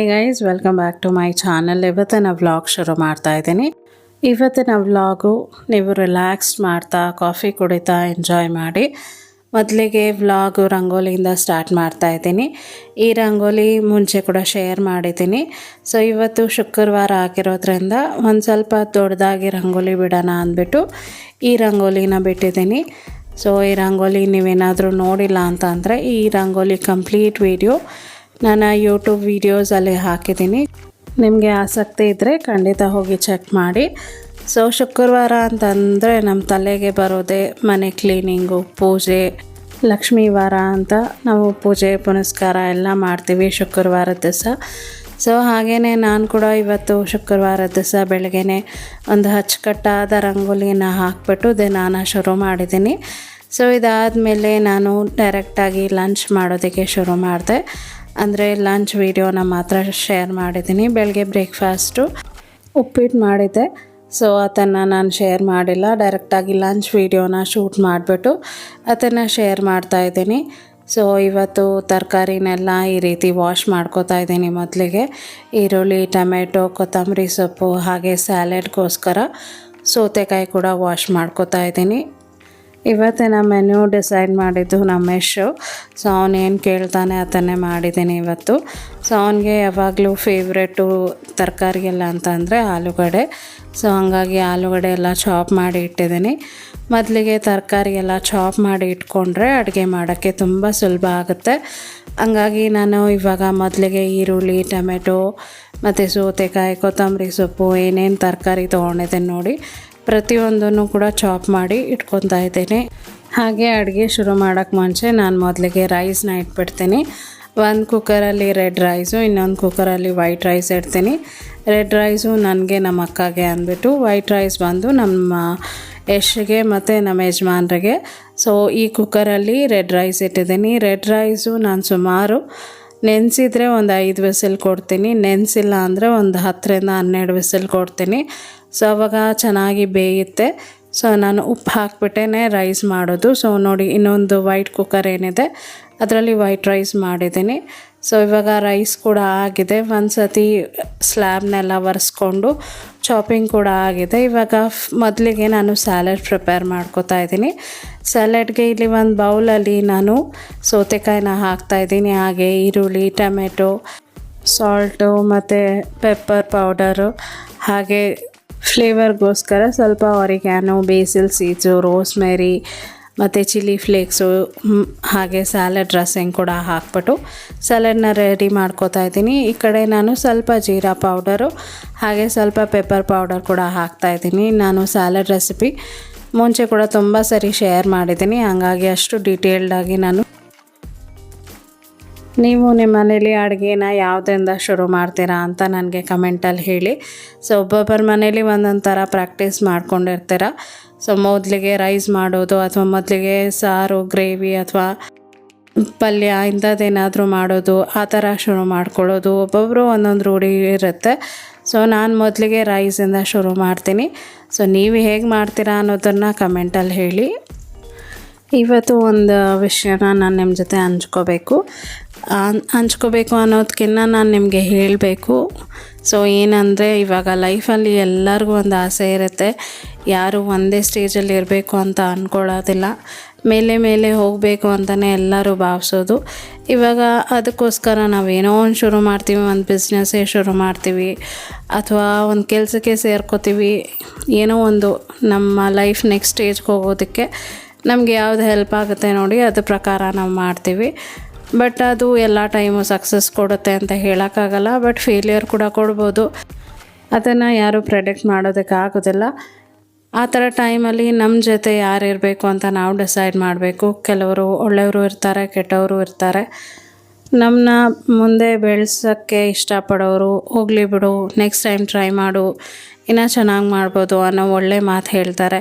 Hi guys welcome back to my channel ಇವತ್ತಿನ vlog ಶುರು ಮಾಡ್ತಾ ಇದ್ದೀನಿ. ಇವತ್ತಿನ ವ್ಲಾಗು ನೀವು ರಿಲ್ಯಾಕ್ಸ್ ಮಾಡ್ತಾ ಕಾಫಿ ಕುಡಿತಾ ಎಂಜಾಯ್ ಮಾಡಿ. ಮೊದಲಿಗೆ ವ್ಲಾಗು ರಂಗೋಲಿಯಿಂದ ಸ್ಟಾರ್ಟ್ ಮಾಡ್ತಾ ಇದ್ದೀನಿ. ಈ ರಂಗೋಲಿ ಮುಂಚೆ ಕೂಡ ಶೇರ್ ಮಾಡಿದ್ದೀನಿ. ಸೊ ಇವತ್ತು ಶುಕ್ರವಾರ ಆಗಿರೋದ್ರಿಂದ ಒಂದು ಸ್ವಲ್ಪ ದೊಡ್ಡದಾಗಿ ರಂಗೋಲಿ ಬಿಡೋಣ ಅಂದ್ಬಿಟ್ಟು ಈ ರಂಗೋಲಿನ ಬಿಟ್ಟಿದ್ದೀನಿ. ಸೊ ಈ ರಂಗೋಲಿ ನೀವೇನಾದರೂ ನೋಡಿಲ್ಲ ಅಂತ ಅಂದರೆ ಈ ರಂಗೋಲಿ ಕಂಪ್ಲೀಟ್ ವಿಡಿಯೋ ನಾನು ಯೂಟ್ಯೂಬ್ ವೀಡಿಯೋಸಲ್ಲಿ ಹಾಕಿದ್ದೀನಿ. ನಿಮಗೆ ಆಸಕ್ತಿ ಇದ್ದರೆ ಖಂಡಿತ ಹೋಗಿ ಚೆಕ್ ಮಾಡಿ. ಸೊ ಶುಕ್ರವಾರ ಅಂತಂದರೆ ನಮ್ಮ ತಲೆಗೆ ಬರೋದೇ ಮನೆ ಕ್ಲೀನಿಂಗು ಪೂಜೆ, ಲಕ್ಷ್ಮೀ ವಾರ ಅಂತ ನಾವು ಪೂಜೆ, ಪುನಸ್ಕಾರ ಎಲ್ಲ ಮಾಡ್ತೀವಿ ಶುಕ್ರವಾರದ ದಿವಸ. ಸೊ ಹಾಗೆಯೇ ನಾನು ಕೂಡ ಇವತ್ತು ಶುಕ್ರವಾರ ದಿವಸ ಬೆಳಗ್ಗೆನೆ ಒಂದು ಅಚ್ಚುಕಟ್ಟಾದ ರಂಗೋಲಿನ ಹಾಕ್ಬಿಟ್ಟು ದಿನಾನ ಶುರು ಮಾಡಿದ್ದೀನಿ. ಸೊ ಇದಾದಮೇಲೆ ನಾನು ಡೈರೆಕ್ಟಾಗಿ ಲಂಚ್ ಮಾಡೋದಕ್ಕೆ ಶುರು ಮಾಡಿದೆ. ಅಂದರೆ ಲಂಚ್ ವೀಡಿಯೋನ ಮಾತ್ರ ಶೇರ್ ಮಾಡಿದ್ದೀನಿ. ಬೆಳಗ್ಗೆ ಬ್ರೇಕ್ಫಾಸ್ಟು ಉಪ್ಪಿಟ್ಟು ಮಾಡಿದ್ದೆ. ಸೊ ಅದನ್ನು ನಾನು ಶೇರ್ ಮಾಡಿಲ್ಲ. ಡೈರೆಕ್ಟಾಗಿ ಲಂಚ್ ವೀಡಿಯೋನ ಶೂಟ್ ಮಾಡಿಬಿಟ್ಟು ಅದನ್ನು ಶೇರ್ ಮಾಡ್ತಾ ಇದ್ದೀನಿ. ಸೊ ಇವತ್ತು ತರಕಾರಿನೆಲ್ಲ ಈ ರೀತಿ ವಾಶ್ ಮಾಡ್ಕೋತಾ ಇದ್ದೀನಿ ಮೊದಲಿಗೆ. ಈರುಳ್ಳಿ, ಟೊಮೆಟೊ, ಕೊತ್ತಂಬರಿ ಸೊಪ್ಪು ಹಾಗೆ ಸ್ಯಾಲೆಡ್ಗೋಸ್ಕರ ಸೌತೆಕಾಯಿ ಕೂಡ ವಾಶ್ ಮಾಡ್ಕೋತಾ ಇದ್ದೀನಿ. ಇವತ್ತಿನ ಮೆನು ಡಿಸೈಡ್ ಮಾಡಿದ್ದು ನಮ್ಮ ಯಶು ಸೊ ಅವನೇನು ಕೇಳ್ತಾನೆ ಅದನ್ನೇ ಮಾಡಿದ್ದೀನಿ ಇವತ್ತು. ಸೊ ಅವನಿಗೆ ಯಾವಾಗಲೂ ಫೇವ್ರೆಟು ತರಕಾರಿ ಎಲ್ಲ ಅಂತಂದರೆ ಆಲೂಗಡೆ ಸೊ ಹಂಗಾಗಿ ಆಲೂಗಡೆ ಎಲ್ಲ ಚಾಪ್ ಮಾಡಿ ಇಟ್ಟಿದ್ದೀನಿ. ಮೊದಲಿಗೆ ತರಕಾರಿ ಎಲ್ಲ ಚಾಪ್ ಮಾಡಿ ಇಟ್ಕೊಂಡ್ರೆ ಅಡುಗೆ ಮಾಡೋಕ್ಕೆ ತುಂಬ ಸುಲಭ ಆಗುತ್ತೆ. ಹಂಗಾಗಿ ನಾನು ಇವಾಗ ಮೊದಲಿಗೆ ಈರುಳ್ಳಿ, ಟೊಮೆಟೊ, ಮತ್ತು ಸೌತೆಕಾಯಿ, ಕೊತ್ತಂಬರಿ ಸೊಪ್ಪು ಏನೇನು ತರಕಾರಿ ತೊಗೊಂಡಿದ್ದೀನಿ ನೋಡಿ. ಪ್ರತಿಯೊಂದನ್ನು ಕೂಡ ಚಾಪ್ ಮಾಡಿ ಇಟ್ಕೊತಾ ಇದ್ದೀನಿ. ಹಾಗೆ ಅಡುಗೆ ಶುರು ಮಾಡೋಕ್ಕೆ ಮುಂಚೆ ನಾನು ಮೊದಲಿಗೆ ರೈಸ್ನ ಇಟ್ಬಿಡ್ತೀನಿ. ಒಂದು ಕುಕ್ಕರಲ್ಲಿ ರೆಡ್ ರೈಸು ಇನ್ನೊಂದು ಕುಕ್ಕರಲ್ಲಿ ವೈಟ್ ರೈಸ್ ಇಡ್ತೀನಿ. ರೆಡ್ ರೈಸು ನನಗೆ ನಮ್ಮ ಅಕ್ಕಗೆ ಅಂದ್ಬಿಟ್ಟು ವೈಟ್ ರೈಸ್ ಬಂದು ನಮ್ಮ ಯಶ್ಗೆ ಮತ್ತು ನಮ್ಮ ಯಜಮಾನ್ರಿಗೆ. ಸೊ ಈ ಕುಕ್ಕರಲ್ಲಿ ರೆಡ್ ರೈಸ್ ಇಟ್ಟಿದ್ದೀನಿ. ರೆಡ್ ರೈಸು ನಾನು ಸುಮಾರು ನೆನೆಸಿದ್ರೆ ಒಂದು ಐದು ವಿಸಿಲ್ ಕೊಡ್ತೀನಿ. ನೆನೆಸಿಲ್ಲ ಅಂದರೆ ಒಂದು ಹತ್ತರಿಂದ ಹನ್ನೆರಡು ವಿಸಿಲ್ ಕೊಡ್ತೀನಿ. ಸೊ ಅವಾಗ ಚೆನ್ನಾಗಿ ಬೇಯುತ್ತೆ. ಸೊ ನಾನು ಉಪ್ಪು ಹಾಕ್ಬಿಟ್ಟೇ ರೈಸ್ ಮಾಡೋದು. ಸೊ ನೋಡಿ, ಇನ್ನೊಂದು ವೈಟ್ ಕುಕ್ಕರ್ ಏನಿದೆ, ಅದರಲ್ಲಿ ವೈಟ್ ರೈಸ್ ಮಾಡಿದ್ದೀನಿ. ಸೊ ಇವಾಗ ರೈಸ್ ಕೂಡ ಆಗಿದೆ. ಒಂದು ಸತಿ ಸ್ಲ್ಯಾಬ್ನೆಲ್ಲ ಒರೆಸ್ಕೊಂಡು ಚಾಪಿಂಗ್ ಕೂಡ ಆಗಿದೆ. ಇವಾಗ ಮೊದಲಿಗೆ ನಾನು ಸ್ಯಾಲೆಡ್ ಪ್ರಿಪೇರ್ ಮಾಡ್ಕೋತಾ ಇದ್ದೀನಿ. ಸ್ಯಾಲೆಡ್ಗೆ ಇಲ್ಲಿ ಒಂದು ಬೌಲಲ್ಲಿ ನಾನು ಸೌತೆಕಾಯಿನ ಹಾಕ್ತಾಯಿದ್ದೀನಿ ಹಾಗೆ ಈರುಳ್ಳಿ, ಟೊಮೆಟೊ ಸಾಲ್ಟು ಮತ್ತು ಪೆಪ್ಪರ್ ಪೌಡರು ಹಾಗೆ ಫ್ಲೇವರ್ಗೋಸ್ಕರ ಸ್ವಲ್ಪ ಅವರಿಗ್ಯಾನು ಬೇಸಿಲ್ ಸೀಡ್ಸು ರೋಸ್ಮೆರಿ ಮತ್ತು ಚಿಲ್ಲಿ ಫ್ಲೇಕ್ಸು ಹಾಗೆ ಸ್ಯಾಲಡ್ ಡ್ರೆಸ್ಸಿಂಗ್ ಕೂಡ ಹಾಕ್ಬಿಟ್ಟು ಸ್ಯಾಲಡ್ನ ರೆಡಿ ಮಾಡ್ಕೋತಾ ಇದ್ದೀನಿ. ಈ ಕಡೆ ನಾನು ಸ್ವಲ್ಪ ಜೀರಾ ಪೌಡರು ಹಾಗೆ ಸ್ವಲ್ಪ ಪೆಪ್ಪರ್ ಪೌಡರ್ ಕೂಡ ಹಾಕ್ತಾಯಿದ್ದೀನಿ ನಾನು ಸ್ಯಾಲಡ್ ರೆಸಿಪಿ ಮುಂಚೆ ಕೂಡ ತುಂಬ ಸರಿ ಶೇರ್ ಮಾಡಿದ್ದೀನಿ. ಹಾಗಾಗಿ ಅಷ್ಟು ಡೀಟೇಲ್ಡಾಗಿ ನಾನು ನೀವು ನಿಮ್ಮ ಮನೇಲಿ ಅಡುಗೆನ ಯಾವುದರಿಂದ ಶುರು ಮಾಡ್ತೀರಾ ಅಂತ ನನಗೆ ಕಮೆಂಟಲ್ಲಿ ಹೇಳಿ. ಸೊ, ಒಬ್ಬೊಬ್ಬರ ಮನೇಲಿ ಒಂದೊಂದು ಥರ ಪ್ರಾಕ್ಟೀಸ್ ಮಾಡ್ಕೊಂಡಿರ್ತೀರ. ಸೊ, ಮೊದಲಿಗೆ ರೈಸ್ ಮಾಡೋದು ಅಥವಾ ಮೊದಲಿಗೆ ಸಾರು ಗ್ರೇವಿ ಅಥವಾ ಪಲ್ಯ ಇಂಥದ್ದೇನಾದರೂ ಮಾಡೋದು, ಆ ಥರ ಶುರು ಮಾಡ್ಕೊಳ್ಳೋದು. ಒಬ್ಬೊಬ್ಬರು ಒಂದೊಂದು ರೂಢಿ ಇರುತ್ತೆ. ಸೊ, ನಾನು ಮೊದಲಿಗೆ ರೈಸಿಂದ ಶುರು ಮಾಡ್ತೀನಿ. ಸೊ, ನೀವು ಹೇಗೆ ಮಾಡ್ತೀರಾ ಅನ್ನೋದನ್ನು ಕಮೆಂಟಲ್ಲಿ ಹೇಳಿ. ಇವತ್ತು ಒಂದು ವಿಷಯನ ನಾನು ನಿಮ್ಮ ಜೊತೆ ಹಂಚ್ಕೋಬೇಕು. ಹಂಚ್ಕೋಬೇಕು ಅನ್ನೋದಕ್ಕಿಂತ ನಾನು ನಿಮಗೆ ಹೇಳಬೇಕು. ಸೊ ಏನಂದರೆ ಇವಾಗ ಲೈಫಲ್ಲಿ ಎಲ್ಲರಿಗೂ ಒಂದು ಆಸೆ ಇರುತ್ತೆ. ಯಾರು ಒಂದೇ ಸ್ಟೇಜಲ್ಲಿ ಇರಬೇಕು ಅಂತ ಅಂದ್ಕೊಳ್ಳೋದಿಲ್ಲ ಮೇಲೆ ಮೇಲೆ ಹೋಗಬೇಕು ಅಂತಲೇ ಎಲ್ಲರೂ ಭಾವಿಸೋದು. ಇವಾಗ ಅದಕ್ಕೋಸ್ಕರ ನಾವೇನೋ ಒಂದು ಶುರು ಮಾಡ್ತೀವಿ, ಒಂದು ಬಿಸ್ನೆಸ್ಸೇ ಶುರು ಮಾಡ್ತೀವಿ, ಅಥವಾ ಒಂದು ಕೆಲಸಕ್ಕೆ ಸೇರ್ಕೋತೀವಿ, ಏನೋ ಒಂದು ನಮ್ಮ ಲೈಫ್ ನೆಕ್ಸ್ಟ್ ಸ್ಟೇಜ್ಗೆ ಹೋಗೋದಕ್ಕೆ. ನಮಗೆ ಯಾವ್ದು ಹೆಲ್ಪ್ ಆಗುತ್ತೆ ನೋಡಿ ಅದ್ರ ಪ್ರಕಾರ ನಾವು ಮಾಡ್ತೀವಿ. ಬಟ್ ಅದು ಎಲ್ಲ ಟೈಮು ಸಕ್ಸಸ್ ಕೊಡುತ್ತೆ ಅಂತ ಹೇಳೋಕ್ಕಾಗಲ್ಲ ಬಟ್ ಫೇಲಿಯರ್ ಕೂಡ ಕೊಡ್ಬೋದು. ಅದನ್ನು ಯಾರೂ ಪ್ರೆಡಿಕ್ಟ್ ಮಾಡೋದಕ್ಕೆ ಆಗೋದಿಲ್ಲ. ಆ ಥರ ಟೈಮಲ್ಲಿ ನಮ್ಮ ಜೊತೆ ಯಾರು ಇರಬೇಕು ಅಂತ ನಾವು ಡಿಸೈಡ್ ಮಾಡಬೇಕು. ಕೆಲವರು ಒಳ್ಳೆಯವರು ಇರ್ತಾರೆ, ಕೆಟ್ಟವರು ಇರ್ತಾರೆ. ನಮ್ಮನ್ನ ಮುಂದೆ ಬೆಳೆಸೋಕ್ಕೆ ಇಷ್ಟಪಡೋರು ಹೋಗಲಿ ಬಿಡು ನೆಕ್ಸ್ಟ್ ಟೈಮ್ ಟ್ರೈ ಮಾಡು. ಇನ್ನೂ ಚೆನ್ನಾಗಿ ಮಾಡ್ಬೋದು ಅನ್ನೋ ಒಳ್ಳೆ ಮಾತು ಹೇಳ್ತಾರೆ.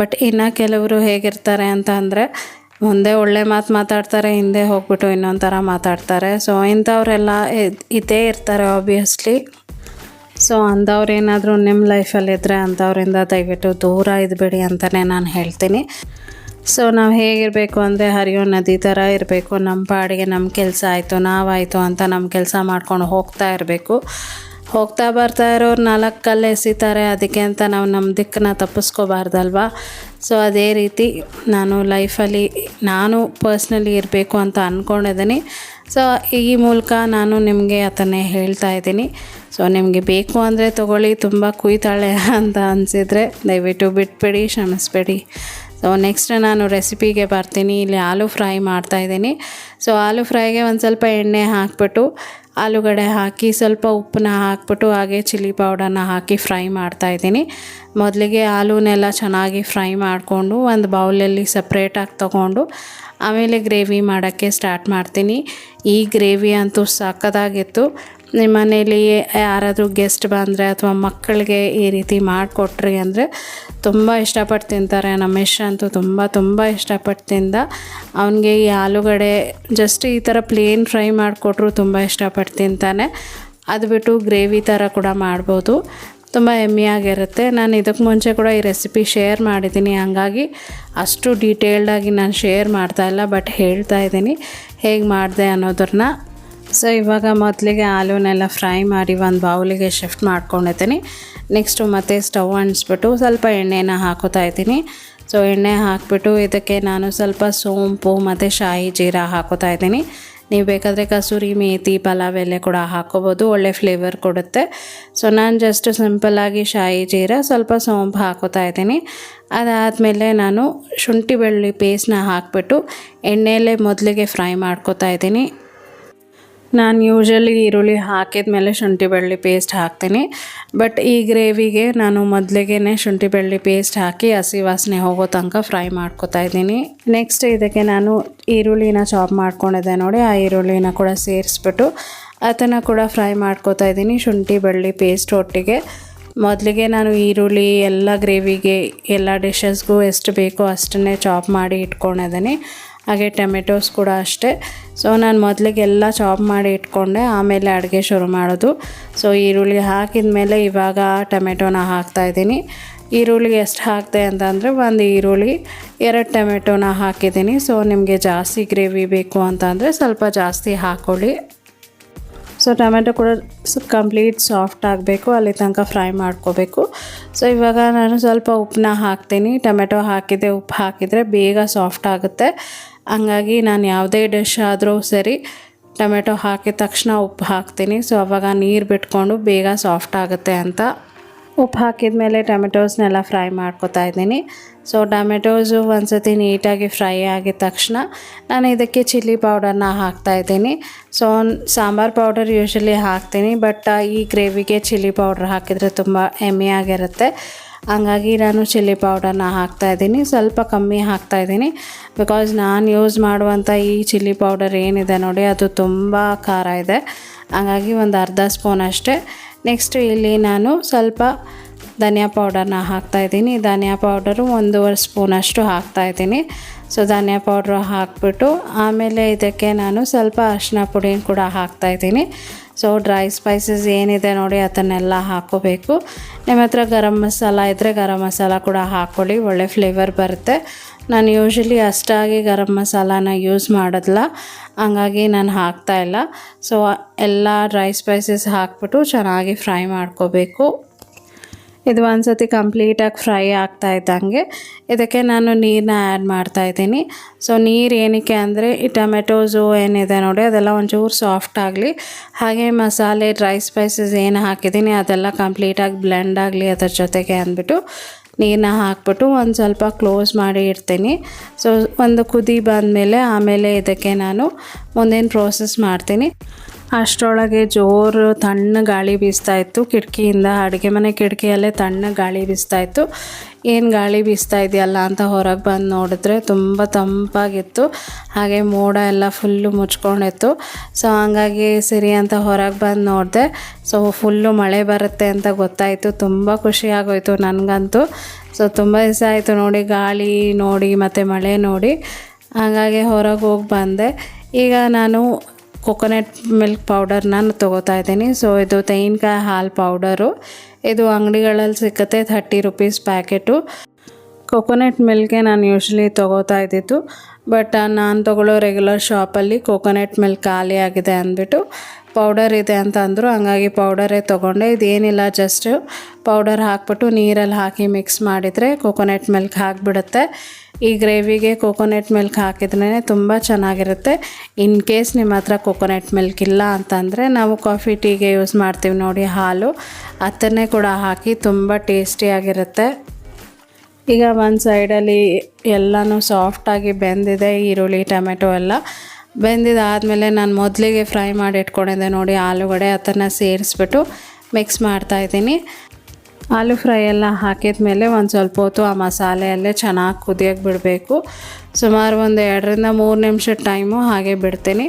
ಬಟ್ ಇನ್ನು ಕೆಲವರು ಹೇಗಿರ್ತಾರೆ ಅಂತ ಅಂದರೆ ಮುಂದೆ ಒಳ್ಳೆ ಮಾತು ಮಾತಾಡ್ತಾರೆ, ಹಿಂದೆ ಹೋಗ್ಬಿಟ್ಟು ಇನ್ನೊಂದು ಥರ ಮಾತಾಡ್ತಾರೆ. ಸೊ ಇಂಥವರೆಲ್ಲ ಇದೇ ಇರ್ತಾರೆ ಆಬ್ವಿಯಸ್ಲಿ ಸೊ ಅಂಥವ್ರು ಏನಾದರೂ ನಿಮ್ಮ ಲೈಫಲ್ಲಿದ್ದರೆ ಅಂಥವ್ರಿಂದ ದಯವಿಟ್ಟು ದೂರ ಇದ್ಬೇಡಿ ಅಂತಲೇ ನಾನು ಹೇಳ್ತೀನಿ. ಸೊ ನಾವು ಹೇಗಿರಬೇಕು ಅಂದರೆ ಹರಿಯೋ ನದಿ ಥರ ಇರಬೇಕು. ನಮ್ಮ ಪಾಡಿಗೆ ನಮ್ಮ ಕೆಲಸ ಆಯಿತು, ನಾವಾಯಿತು ಅಂತ ನಮ್ಮ ಕೆಲಸ ಮಾಡ್ಕೊಂಡು ಹೋಗ್ತಾ ಇರಬೇಕು. ಹೋಗ್ತಾ ಬರ್ತಾ ಇರೋರು ನಾಲ್ಕು ಕಲ್ಲು ಎಸಿತಾರೆ. ಅದಕ್ಕೆ ಅಂತ ನಾವು ನಮ್ಮ ದಿಕ್ಕನ್ನ ತಪ್ಪಿಸ್ಕೋಬಾರ್ದಲ್ವಾ? ಸೊ ಅದೇ ರೀತಿ ನಾನು ಲೈಫಲ್ಲಿ ನಾನು ಪರ್ಸ್ನಲಿ ಇರಬೇಕು ಅಂತ ಅಂದ್ಕೊಂಡಿದ್ದೀನಿ ಸೊ ಈ ಮೂಲಕ ನಾನು ನಿಮಗೆ ಅದನ್ನೇ ಹೇಳ್ತಾ ಇದ್ದೀನಿ. ಸೊ ನಿಮಗೆ ಬೇಕು ಅಂದರೆ ತೊಗೊಳ್ಳಿ, ತುಂಬ ಕುಯ್ತಾಳೆ ಅಂತ ಅನಿಸಿದರೆ ದಯವಿಟ್ಟು ಬಿಟ್ಬಿಡಿ, ಕ್ಷಮಿಸ್ಬೇಡಿ. ಸೊ ನೆಕ್ಸ್ಟ್ ನಾನು ರೆಸಿಪಿಗೆ ಬರ್ತೀನಿ. ಇಲ್ಲಿ ಆಲೂ ಫ್ರೈ ಮಾಡ್ತಾಯಿದ್ದೀನಿ ಸೊ ಆಲೂ ಫ್ರೈಗೆ ಒಂದು ಸ್ವಲ್ಪ ಎಣ್ಣೆ ಹಾಕ್ಬಿಟ್ಟು ಆಲೂಗಡ್ಡೆ ಹಾಕಿ ಸ್ವಲ್ಪ ಉಪ್ಪನ್ನ ಹಾಕ್ಬಿಟ್ಟು ಹಾಗೆ ಚಿಲ್ಲಿ ಪೌಡರ್ನ ಹಾಕಿ ಫ್ರೈ ಮಾಡ್ತಾಯಿದ್ದೀನಿ ಮೊದಲಿಗೆ ಆಲೂನೆಲ್ಲ ಚೆನ್ನಾಗಿ ಫ್ರೈ ಮಾಡಿಕೊಂಡು ಒಂದು ಬೌಲಲ್ಲಿ ಸಪ್ರೇಟಾಗಿ ತೊಗೊಂಡು ಆಮೇಲೆ ಗ್ರೇವಿ ಮಾಡೋಕ್ಕೆ ಸ್ಟಾರ್ಟ್ ಮಾಡ್ತೀನಿ. ಈ ಗ್ರೇವಿ ಅಂತೂ ಸಕ್ಕದಾಗಿತ್ತು ನಿಮ್ಮ ಮನೇಲಿ ಯಾರಾದರೂ ಗೆಸ್ಟ್ ಬಂದರೆ ಅಥವಾ ಮಕ್ಕಳಿಗೆ ಈ ರೀತಿ ಮಾಡಿಕೊಟ್ರಿ ಅಂದರೆ ತುಂಬ ಇಷ್ಟಪಟ್ಟು ತಿಂತಾರೆ. ನಮ್ಮ ಅಂತೂ ತುಂಬ ತುಂಬ ಇಷ್ಟಪಟ್ಟು ತಿಂದ ಅವನಿಗೆ ಈ ಆಲೂಗಡೆ ಜಸ್ಟ್ ಈ ಥರ ಪ್ಲೇನ್ ಫ್ರೈ ಮಾಡಿಕೊಟ್ರು ತುಂಬ ಇಷ್ಟಪಟ್ಟು ತಿಂತಾನೆ. ಅದು ಬಿಟ್ಟು ಗ್ರೇವಿ ಥರ ಕೂಡ ಮಾಡ್ಬೋದು. ತುಂಬ ಹೆಮ್ಮೆಯಾಗಿರುತ್ತೆ ನಾನು ಇದಕ್ಕೆ ಮುಂಚೆ ಕೂಡ ಈ ರೆಸಿಪಿ ಶೇರ್ ಮಾಡಿದ್ದೀನಿ. ಹಂಗಾಗಿ ಅಷ್ಟು ಡೀಟೇಲ್ಡಾಗಿ ನಾನು ಶೇರ್ ಮಾಡ್ತಾಯಿಲ್ಲ ಬಟ್ ಹೇಳ್ತಾ ಇದ್ದೀನಿ. ಹೇಗೆ ಮಾಡಿದೆ ಅನ್ನೋದನ್ನ ಸೊ ಇವಾಗ ಮೊದಲಿಗೆ ಆಲೂನೆಲ್ಲ ಫ್ರೈ ಮಾಡಿ ಒಂದು ಬೌಲಿಗೆ ಶಿಫ್ಟ್ ಮಾಡ್ಕೊಂಡಿದ್ದೀನಿ. ನೆಕ್ಸ್ಟು ಮತ್ತೆ ಸ್ಟವ್ ಅಂಟಿಸ್ಬಿಟ್ಟು ಸ್ವಲ್ಪ ಎಣ್ಣೆನ ಹಾಕೋತಾ ಇದ್ದೀನಿ. ಸೊ ಎಣ್ಣೆ ಹಾಕಿಬಿಟ್ಟು ಇದಕ್ಕೆ ನಾನು ಸ್ವಲ್ಪ ಸೋಂಪು ಮತ್ತು ಶಾಹಿ ಜೀರಾ ಹಾಕೋತಾ ಇದ್ದೀನಿ. ನೀವು ಬೇಕಾದರೆ ಕಸೂರಿ ಮೇಥಿ ಪಲಾವ್ ಎಲೆ ಕೂಡ ಹಾಕೋಬೋದು. ಒಳ್ಳೆ ಫ್ಲೇವರ್ ಕೊಡುತ್ತೆ. ಸೊ ನಾನು ಜಸ್ಟ್ ಸಿಂಪಲ್ಲಾಗಿ ಶಾಹಿ ಜೀರಾ, ಸ್ವಲ್ಪ ಸೋಂಪು ಹಾಕೋತಾ ಇದ್ದೀನಿ. ಅದಾದಮೇಲೆ ನಾನು ಶುಂಠಿ ಬೆಳ್ಳುಳ್ಳಿ ಪೇಸ್ಟ್ನ ಹಾಕಿಬಿಟ್ಟು ಎಣ್ಣೆಯಲ್ಲೇ ಮೊದಲಿಗೆ ಫ್ರೈ ಮಾಡ್ಕೋತಾ ಇದ್ದೀನಿ. ನಾನು ಯೂಶಲಿ ಈರುಳ್ಳಿ ಹಾಕಿದ ಮೇಲೆ ಶುಂಠಿ ಬೆಳ್ಳಿ ಪೇಸ್ಟ್ ಹಾಕ್ತೀನಿ. ಬಟ್ ಈ ಗ್ರೇವಿಗೆ ನಾನು ಮೊದಲಿಗೆ ಶುಂಠಿ ಬೆಳ್ಳಿ ಪೇಸ್ಟ್ ಹಾಕಿ ಹಸಿ ವಾಸನೆ ಹೋಗೋ ತನಕ ಫ್ರೈ ಮಾಡ್ಕೊತಾ ಇದ್ದೀನಿ. ನೆಕ್ಸ್ಟ್ ಇದಕ್ಕೆ ನಾನು ಈರುಳ್ಳಿನ ಚಾಪ್ ಮಾಡ್ಕೊಂಡಿದ್ದೆ ನೋಡಿ, ಆ ಈರುಳ್ಳಿನ ಕೂಡ ಸೇರಿಸ್ಬಿಟ್ಟು ಅದನ್ನು ಕೂಡ ಫ್ರೈ ಮಾಡ್ಕೋತಾ ಇದ್ದೀನಿ ಶುಂಠಿ ಬೆಳ್ಳಿ ಪೇಸ್ಟ್ ಒಟ್ಟಿಗೆ. ಮೊದಲಿಗೆ ನಾನು ಈರುಳ್ಳಿ, ಎಲ್ಲ ಗ್ರೇವಿಗೆ ಎಲ್ಲ ಡಿಶಸ್ಗೂ ಎಷ್ಟು ಬೇಕೋ ಅಷ್ಟನ್ನೇ ಚಾಪ್ ಮಾಡಿ ಇಟ್ಕೊಂಡಿದ್ದೀನಿ. ಹಾಗೆ ಟೊಮೆಟೊಸ್ ಕೂಡ ಅಷ್ಟೇ. ಸೊ ನಾನು ಮೊದಲಿಗೆಲ್ಲ ಚಾಪ್ ಮಾಡಿ ಇಟ್ಕೊಂಡೆ, ಆಮೇಲೆ ಅಡುಗೆ ಶುರು ಮಾಡೋದು. ಸೊ ಈರುಳ್ಳಿ ಹಾಕಿದ ಮೇಲೆ ಇವಾಗ ಟೊಮೆಟೊನ ಹಾಕ್ತಾಯಿದ್ದೀನಿ ಈರುಳ್ಳಿ ಎಷ್ಟು ಹಾಕಿದೆ ಅಂತಂದರೆ ಒಂದು ಈರುಳ್ಳಿ, ಎರಡು ಟೊಮೆಟೊನ ಹಾಕಿದ್ದೀನಿ. ಸೊ ನಿಮಗೆ ಜಾಸ್ತಿ ಗ್ರೇವಿ ಬೇಕು ಅಂತಂದರೆ ಸ್ವಲ್ಪ ಜಾಸ್ತಿ ಹಾಕ್ಕೊಳ್ಳಿ ಸೊ ಟೊಮೆಟೊ ಕೂಡ ಕಂಪ್ಲೀಟ್ ಸಾಫ್ಟ್ ಆಗಬೇಕು, ಅಲ್ಲಿ ತನಕ ಫ್ರೈ ಮಾಡ್ಕೋಬೇಕು. ಸೊ ಇವಾಗ ನಾನು ಸ್ವಲ್ಪ ಉಪ್ಪನ್ನ ಹಾಕ್ತೀನಿ. ಟೊಮೆಟೊ ಹಾಕಿದೆ, ಉಪ್ಪು ಹಾಕಿದರೆ ಬೇಗ ಸಾಫ್ಟ್ ಆಗುತ್ತೆ. ಹಂಗಾಗಿ ನಾನು ಯಾವುದೇ ಡಿಶ್ ಆದರೂ ಸರಿ ಟೊಮೆಟೊ ಹಾಕಿದ ತಕ್ಷಣ ಉಪ್ಪು ಹಾಕ್ತೀನಿ. ಸೊ ಅವಾಗ ನೀರು ಬಿಟ್ಕೊಂಡು ಬೇಗ ಸಾಫ್ಟ್ ಆಗುತ್ತೆ ಅಂತ ಉಪ್ಪು ಹಾಕಿದ ಮೇಲೆ ಟೊಮೆಟೋಸ್ನೆಲ್ಲ ಫ್ರೈ ಮಾಡ್ಕೊತಾ ಇದ್ದೀನಿ. ಸೊ ಟೊಮೆಟೋಸು ಒಂದು ಸತಿ ನೀಟಾಗಿ ಫ್ರೈ ಆಗಿದ ತಕ್ಷಣ ನಾನು ಇದಕ್ಕೆ ಚಿಲ್ಲಿ ಪೌಡರ್ನ ಹಾಕ್ತಾಯಿದ್ದೀನಿ ಸೊ ಸಾಂಬಾರು ಪೌಡರ್ ಯೂಶ್ವಲಿ ಹಾಕ್ತೀನಿ ಬಟ್ ಈ ಗ್ರೇವಿಗೆ ಚಿಲ್ಲಿ ಪೌಡ್ರ್ ಹಾಕಿದರೆ ತುಂಬ ಎಮ್ಮೆಯಾಗಿರುತ್ತೆ ಹಂಗಾಗಿ ನಾನು ಚಿಲ್ಲಿ ಪೌಡರ್ನ ಹಾಕ್ತಾಯಿದ್ದೀನಿ ಸ್ವಲ್ಪ ಕಮ್ಮಿ ಹಾಕ್ತಾಯಿದ್ದೀನಿ ಬಿಕಾಸ್ ನಾನು ಯೂಸ್ ಮಾಡುವಂಥ ಈ ಚಿಲ್ಲಿ ಪೌಡರ್ ಏನಿದೆ ನೋಡಿ, ಅದು ತುಂಬ ಖಾರ ಇದೆ. ಹಂಗಾಗಿ ಒಂದು ಅರ್ಧ ಸ್ಪೂನ್ ಅಷ್ಟೇ. ನೆಕ್ಸ್ಟ್ ಇಲ್ಲಿ ನಾನು ಸ್ವಲ್ಪ ಧನಿಯಾ ಪೌಡರ್ನ ಹಾಕ್ತಾಯಿದ್ದೀನಿ ಧನಿಯಾ ಪೌಡರು ಒಂದೂವರೆ ಸ್ಪೂನಷ್ಟು ಹಾಕ್ತಾಯಿದ್ದೀನಿ ಸೊ ಧನಿಯಾ ಪೌಡ್ರು ಹಾಕ್ಬಿಟ್ಟು ಆಮೇಲೆ ಇದಕ್ಕೆ ನಾನು ಸ್ವಲ್ಪ ಅರಿಶಿನ ಪುಡಿನ ಕೂಡ ಹಾಕ್ತಾಯಿದ್ದೀನಿ ಸೊ ಡ್ರೈ ಸ್ಪೈಸಸ್ ಏನಿದೆ ನೋಡಿ, ಅದನ್ನೆಲ್ಲ ಹಾಕೋಬೇಕು. ನಿಮ್ಮ ಹತ್ರ ಗರಂ ಮಸಾಲ ಇದ್ದರೆ ಗರಂ ಮಸಾಲ ಕೂಡ ಹಾಕ್ಕೊಳ್ಳಿ ಒಳ್ಳೆ ಫ್ಲೇವರ್ ಬರುತ್ತೆ. ನಾನು ಯೂಶ್ವಲಿ ಅಷ್ಟಾಗಿ ಗರಂ ಮಸಾಲಾನ ಯೂಸ್ ಮಾಡೋದಿಲ್ಲ ಹಂಗಾಗಿ ನಾನು ಹಾಕ್ತಾಯಿಲ್ಲ ಸೊ ಎಲ್ಲ ಡ್ರೈ ಸ್ಪೈಸಸ್ ಹಾಕ್ಬಿಟ್ಟು ಚೆನ್ನಾಗಿ ಫ್ರೈ ಮಾಡ್ಕೋಬೇಕು. ಇದು ಒಂದು ಸತಿ ಕಂಪ್ಲೀಟಾಗಿ ಫ್ರೈ ಆಗ್ತಾ ಇದ್ದಂಗೆ. ಇದಕ್ಕೆ ನಾನು ನೀರನ್ನ ಆ್ಯಡ್ ಮಾಡ್ತಾ ಇದ್ದೀನಿ. ಸೊ, ನೀರು ಏನಕ್ಕೆ ಅಂದರೆ, ಈ ಟೊಮೆಟೋಸು ಏನಿದೆ ನೋಡಿ, ಅದೆಲ್ಲ ಒಂಚೂರು ಸಾಫ್ಟ್ ಆಗಲಿ. ಹಾಗೆ ಮಸಾಲೆ, ಡ್ರೈ ಸ್ಪೈಸಸ್ ಏನು ಹಾಕಿದ್ದೀನಿ, ಅದೆಲ್ಲ ಕಂಪ್ಲೀಟಾಗಿ ಬ್ಲೆಂಡ್ ಆಗಲಿ ಅದರ ಜೊತೆಗೆ ಅಂದ್ಬಿಟ್ಟು ನೀರನ್ನ ಹಾಕ್ಬಿಟ್ಟು ಒಂದು ಸ್ವಲ್ಪ ಕ್ಲೋಸ್ ಮಾಡಿ ಇಡ್ತೀನಿ. ಸೊ, ಒಂದು ಕುದಿ ಬಂದಮೇಲೆ ಆಮೇಲೆ ಇದಕ್ಕೆ ನಾನು ಮುಂದೇನು ಪ್ರೋಸೆಸ್ ಮಾಡ್ತೀನಿ. ಅಷ್ಟರೊಳಗೆ ಜೋರು ತಣ್ಣ ಗಾಳಿ ಬೀಸ್ತಾ ಇತ್ತು. ಕಿಟಕಿಯಿಂದ ಅಡುಗೆ ಮನೆ ಕಿಟಕಿಯಲ್ಲೇ ತಣ್ಣ ಗಾಳಿ ಬೀಸ್ತಾ ಇತ್ತು. ಏನು ಗಾಳಿ ಬೀಸ್ತಾ ಇದೆಯಲ್ಲ ಅಂತ ಹೊರಗೆ ಬಂದು ನೋಡಿದ್ರೆ ತುಂಬ ತಂಪಾಗಿತ್ತು. ಹಾಗೆ ಮೋಡ ಎಲ್ಲ ಫುಲ್ಲು ಮುಚ್ಕೊಂಡಿತ್ತು. ಸೊ ಹಂಗಾಗಿ ಸಿರಿ ಅಂತ ಹೊರಗೆ ಬಂದು ನೋಡಿದೆ. ಸೊ ಫುಲ್ಲು ಮಳೆ ಬರುತ್ತೆ ಅಂತ ಗೊತ್ತಾಯಿತು. ತುಂಬ ಖುಷಿ ಆಗೋಯ್ತು ನನಗಂತೂ. ಸೊ ತುಂಬ ದಿವಸ ಆಯಿತು ನೋಡಿ, ಗಾಳಿ ನೋಡಿ ಮತ್ತು ಮಳೆ ನೋಡಿ. ಹಾಗಾಗಿ ಹೊರಗೆ ಹೋಗಿ ಬಂದೆ. ಈಗ ನಾನು ಕೊಕೊನೆಟ್ ಮಿಲ್ಕ್ ಪೌಡರ್ ನಾನು ತೊಗೋತಾ ಇದ್ದೀನಿ. ಸೊ ಇದು ತೆಂಗಿನಕಾಯಿ ಹಾಲು ಪೌಡರು ಇದು ಅಂಗಡಿಗಳಲ್ಲಿ ಸಿಕ್ಕತ್ತೆ ಥರ್ಟಿ ರುಪೀಸ್ ಪ್ಯಾಕೆಟು ಕೊಕೊನಟ್ ಮಿಲ್ಕೆ ನಾನು ಯೂಶ್ವಲಿ ತೊಗೋತಾ ಇದ್ದಿದ್ದು. ಬಟ್ ನಾನು ತೊಗೊಳ್ಳೋ ರೆಗ್ಯುಲರ್ ಶಾಪಲ್ಲಿ ಕೊಕೊನೆಟ್ ಮಿಲ್ಕ್ ಖಾಲಿ ಆಗಿದೆ ಅಂದ್ಬಿಟ್ಟು ಪೌಡರ್ ಇದೆ ಅಂತ ಅಂದರು. ಹಂಗಾಗಿ ಪೌಡರೇ ತೊಗೊಂಡೆ. ಇದೇನಿಲ್ಲ ಜಸ್ಟ್ ಪೌಡರ್ ಹಾಕ್ಬಿಟ್ಟು ನೀರಲ್ಲಿ ಹಾಕಿ ಮಿಕ್ಸ್ ಮಾಡಿದರೆ ಕೊಕೊನೆಟ್ ಮಿಲ್ಕ್ ಹಾಕಿಬಿಡುತ್ತೆ. ಈ ಗ್ರೇವಿಗೆ ಕೊಕೊನೆಟ್ ಮಿಲ್ಕ್ ಹಾಕಿದ್ರೇ ತುಂಬ ಚೆನ್ನಾಗಿರುತ್ತೆ. ಇನ್ ಕೇಸ್ ನಿಮ್ಮ ಹತ್ರ ಕೊಕೊನೆಟ್ ಮಿಲ್ಕ್ ಇಲ್ಲ ಅಂತಂದರೆ ನಾವು ಕಾಫಿ ಟೀಗೆ ಯೂಸ್ ಮಾಡ್ತೀವಿ ನೋಡಿ ಹಾಲು. ಅದನ್ನೇ ಕೂಡ ಹಾಕಿ ತುಂಬ ಟೇಸ್ಟಿಯಾಗಿರುತ್ತೆ ಈಗ ಒಂದು ಸೈಡಲ್ಲಿ ಎಲ್ಲನೂ ಸಾಫ್ಟಾಗಿ ಬೆಂದಿದೆ ಈರುಳ್ಳಿ, ಟೊಮೆಟೊ ಎಲ್ಲ. ಬೆಂದಿದ್ದಾದಮೇಲೆ ನಾನು ಮೊದಲಿಗೆ ಫ್ರೈ ಮಾಡಿ ಇಟ್ಕೊಂಡಿದ್ದೆ ನೋಡಿ ಆಲೂಗಡೆ ಅದನ್ನು ಸೇರಿಸ್ಬಿಟ್ಟು ಮಿಕ್ಸ್ ಮಾಡ್ತಾಯಿದ್ದೀನಿ ಆಲೂ ಫ್ರೈ ಎಲ್ಲ ಹಾಕಿದ ಮೇಲೆ ಒಂದು ಸ್ವಲ್ಪ ಹೊತ್ತು ಆ ಮಸಾಲೆಯಲ್ಲೇ ಚೆನ್ನಾಗಿ ಕುದಿಯೋಕ್ಕೆ ಬಿಡಬೇಕು. ಸುಮಾರು ಒಂದು ಎರಡರಿಂದ ಮೂರು ನಿಮಿಷ ಟೈಮು ಹಾಗೆ ಬಿಡ್ತೀನಿ.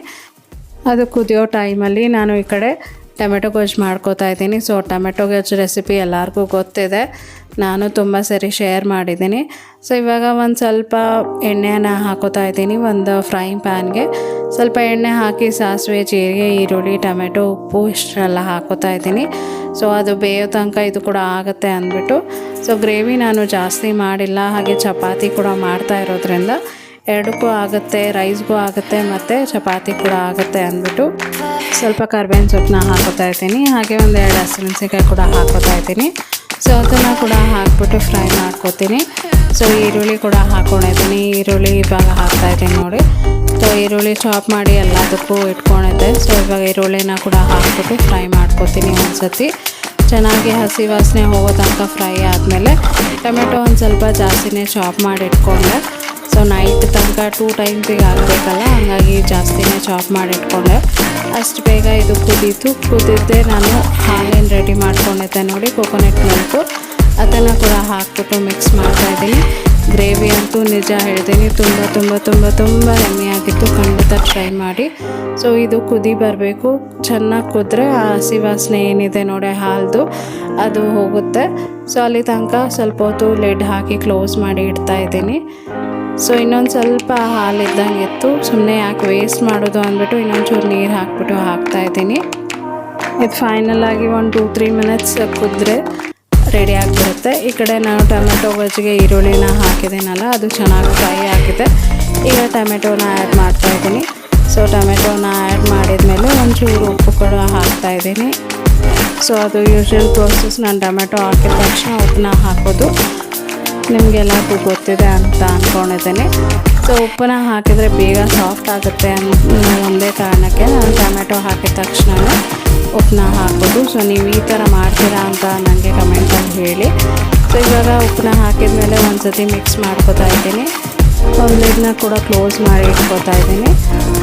ಅದು ಕುದಿಯೋ ಟೈಮಲ್ಲಿ ನಾನು ಈ ಕಡೆ ಟೊಮೆಟೊ ಗೊಜ್ಜು ಮಾಡ್ಕೋತಾ ಇದ್ದೀನಿ. ಸೊ ಟೊಮೆಟೊ ಗೊಜ್ಜು ರೆಸಿಪಿ ಎಲ್ಲರಿಗೂ ಗೊತ್ತಿದೆ. ನಾನು ತುಂಬ ಸರಿ ಶೇರ್ ಮಾಡಿದ್ದೀನಿ. ಸೊ ಇವಾಗ ಒಂದು ಸ್ವಲ್ಪ ಎಣ್ಣೆಯನ್ನು ಹಾಕೋತಾ ಇದ್ದೀನಿ ಒಂದು ಫ್ರೈಯಿಂಗ್ ಪ್ಯಾನ್ಗೆ ಸ್ವಲ್ಪ ಎಣ್ಣೆ ಹಾಕಿ ಸಾಸಿವೆ, ಜೀರಿಗೆ, ಈರುಳ್ಳಿ, ಟೊಮೆಟೊ, ಉಪ್ಪು ಇಷ್ಟೆಲ್ಲ ಹಾಕೋತಾ ಇದ್ದೀನಿ. ಸೊ ಅದು ಬೇಯೋ ತನಕ ಇದು ಕೂಡ ಆಗುತ್ತೆ ಅಂದ್ಬಿಟ್ಟು. ಸೊ ಗ್ರೇವಿ ನಾನು ಜಾಸ್ತಿ ಮಾಡಿಲ್ಲ. ಹಾಗೆ ಚಪಾತಿ ಕೂಡ ಮಾಡ್ತಾ ಇರೋದ್ರಿಂದ. ಎರಡಕ್ಕೂ ಆಗುತ್ತೆ, ರೈಸ್ಗೂ ಆಗುತ್ತೆ, ಮತ್ತು ಚಪಾತಿ ಕೂಡ ಆಗುತ್ತೆ ಅಂದ್ಬಿಟ್ಟು ಸ್ವಲ್ಪ ಕರ್ಬೇವಿನ ಸೊಪ್ಪನ್ನ ಹಾಕೋತಾ ಇದ್ದೀನಿ. ಹಾಗೆ ಒಂದು ಎರಡು ಹಸಿಮೆಣಸಿನ್ಕಾಯಿ ಕೂಡ ಹಾಕೋತಾ ಇದ್ದೀನಿ. ಸೊ ಅದನ್ನು ಕೂಡ ಹಾಕ್ಬಿಟ್ಟು ಫ್ರೈ ಮಾಡ್ಕೋತೀನಿ. ಸೊ ಈರುಳ್ಳಿ ಕೂಡ ಹಾಕ್ಕೊಂಡಿದ್ದೀನಿ ಈರುಳ್ಳಿ ಇವಾಗ ಹಾಕ್ತಾ ಇದ್ದೀನಿ ನೋಡಿ. ಸೊ ಈರುಳ್ಳಿ ಚಾಪ್ ಮಾಡಿ ಎಲ್ಲದಕ್ಕೂ ಇಟ್ಕೊಂಡಿದ್ದೆ ಸೊ ಇವಾಗ ಈರುಳ್ಳಿನ ಕೂಡ ಹಾಕ್ಬಿಟ್ಟು ಫ್ರೈ ಮಾಡ್ಕೋತೀನಿ ಒಂದ್ಸತಿ. ಚೆನ್ನಾಗಿ ಹಸಿ ವಾಸನೆ ಹೋಗೋ ತನಕ ಫ್ರೈ ಆದಮೇಲೆ ಟೊಮೆಟೊ ಒಂದು ಸ್ವಲ್ಪ ಜಾಸ್ತಿನೇ ಚಾಪ್ ಮಾಡಿ ಇಟ್ಕೊಂಡೆ. ನೈಟ್ ತನಕ ಟೂ ಟೈಮ್ಸಿಗೆ ಆಗಬೇಕಲ್ಲ, ಹಂಗಾಗಿ ಜಾಸ್ತಿನೇ ಚಾಪ್ ಮಾಡಿ ಇಟ್ಕೊಂಡೆ ಅಷ್ಟು ಬೇಗ ಇದು ಕುದೀತು. ಕುದಿದ್ದೆ ನಾನು ಹಾಲೇನು ರೆಡಿ ಮಾಡ್ಕೊಂಡಿದ್ದೆ ನೋಡಿ ಕೊಕೊನೆಟ್ ಮಿಲ್ಕು ಅದನ್ನು ಕೂಡ ಹಾಕ್ಬಿಟ್ಟು ಮಿಕ್ಸ್ ಮಾಡ್ತಾಯಿದ್ದೀನಿ ಗ್ರೇವಿ ಅಂತೂ ನಿಜ ಹೇಳ್ತೀನಿ, ತುಂಬ ತುಂಬ ತುಂಬ ತುಂಬ ಹೆಮ್ಮೆಯಾಗಿತ್ತು ಖಂಡಿತ ಟ್ರೈ ಮಾಡಿ. ಸೊ ಇದು ಕುದಿ ಬರಬೇಕು. ಚೆನ್ನಾಗಿ ಕುದ್ರೆ ಆ ಹಸಿ ವಾಸನೆ ಏನಿದೆ ನೋಡಿ ಹಾಲ್ದು, ಅದು ಹೋಗುತ್ತೆ. ಸೊ ಅಲ್ಲಿ ತನಕ ಸ್ವಲ್ಪ ಹೊತ್ತು ಲೆಡ್ ಹಾಕಿ ಕ್ಲೋಸ್ ಮಾಡಿ ಇಡ್ತಾ ಇದ್ದೀನಿ. ಸೊ ಇನ್ನೊಂದು ಸ್ವಲ್ಪ ಹಾಲು ಇದ್ದಂಗೆ ಇತ್ತು ಸುಮ್ಮನೆ ಯಾಕೆ ವೇಸ್ಟ್ ಮಾಡೋದು ಅಂದ್ಬಿಟ್ಟು ಇನ್ನೊಂಚೂರು ನೀರು ಹಾಕ್ಬಿಟ್ಟು ಹಾಕ್ತಾ ಇದ್ದೀನಿ. ಇದು ಫೈನಲ್ ಆಗಿ ಒಂದು ಟೂ ತ್ರೀ ಮಿನಿಟ್ಸ್ ಕುದ್ರೆ ರೆಡಿ ಆಗಿಬಿಡುತ್ತೆ. ಈ ಕಡೆ ನಾನು ಟೊಮೆಟೊ ಗೊಜ್ಜಿಗೆ ಈರುಳ್ಳಿನ ಹಾಕಿದ್ದೀನಲ್ಲ, ಅದು ಚೆನ್ನಾಗಿ ಫ್ರೈ ಆಗಿದೆ. ಈಗ ಟೊಮೆಟೊನ ಆ್ಯಡ್ ಮಾಡ್ತಾ ಇದ್ದೀನಿ. ಸೊ ಟೊಮೆಟೊನ ಆ್ಯಡ್ ಮಾಡಿದ್ಮೇಲೆ ಒಂಚೂರು ಉಪ್ಪು ಕೂಡ ಹಾಕ್ತಾ ಇದ್ದೀನಿ. ಸೊ ಅದು ಯೂಶ್ವಲ್ ಪ್ರೋಸೆಸ್ ನಾನು ಟೊಮೆಟೊ ಹಾಕಿದ ತಕ್ಷಣ ಉಪ್ಪನ್ನ ಹಾಕೋದು. ನಿಮಗೆಲ್ಲರಿಗೂ ಗೊತ್ತಿದೆ ಅಂತ ಅಂದ್ಕೊಂಡಿದ್ದೀನಿ ಸೊ ಉಪ್ಪನ್ನ ಹಾಕಿದರೆ ಬೇಗ ಸಾಫ್ಟ್ ಆಗುತ್ತೆ ಅನ್ನೋ ಒಂದೇ ಕಾರಣಕ್ಕೆ ನಾನು ಟೊಮೆಟೊ ಹಾಕಿದ ತಕ್ಷಣ ಉಪ್ಪನ್ನ ಹಾಕೋದು. ಸೊ ನೀವು ಈ ಥರ ಮಾಡ್ತೀರಾ ಅಂತ ನನಗೆ ಕಮೆಂಟಲ್ಲಿ ಹೇಳಿ. ಸೊ ಇವಾಗ ಉಪ್ಪನ್ನ ಹಾಕಿದ ಮೇಲೆ ಒಂದು ಸತಿ ಮಿಕ್ಸ್ ಮಾಡ್ಕೋತಾ ಇದ್ದೀನಿ. ಒಂದು ಇದನ್ನ ಕೂಡ ಕ್ಲೋಸ್ ಮಾಡಿ ಇಟ್ಕೋತಾ ಇದ್ದೀನಿ.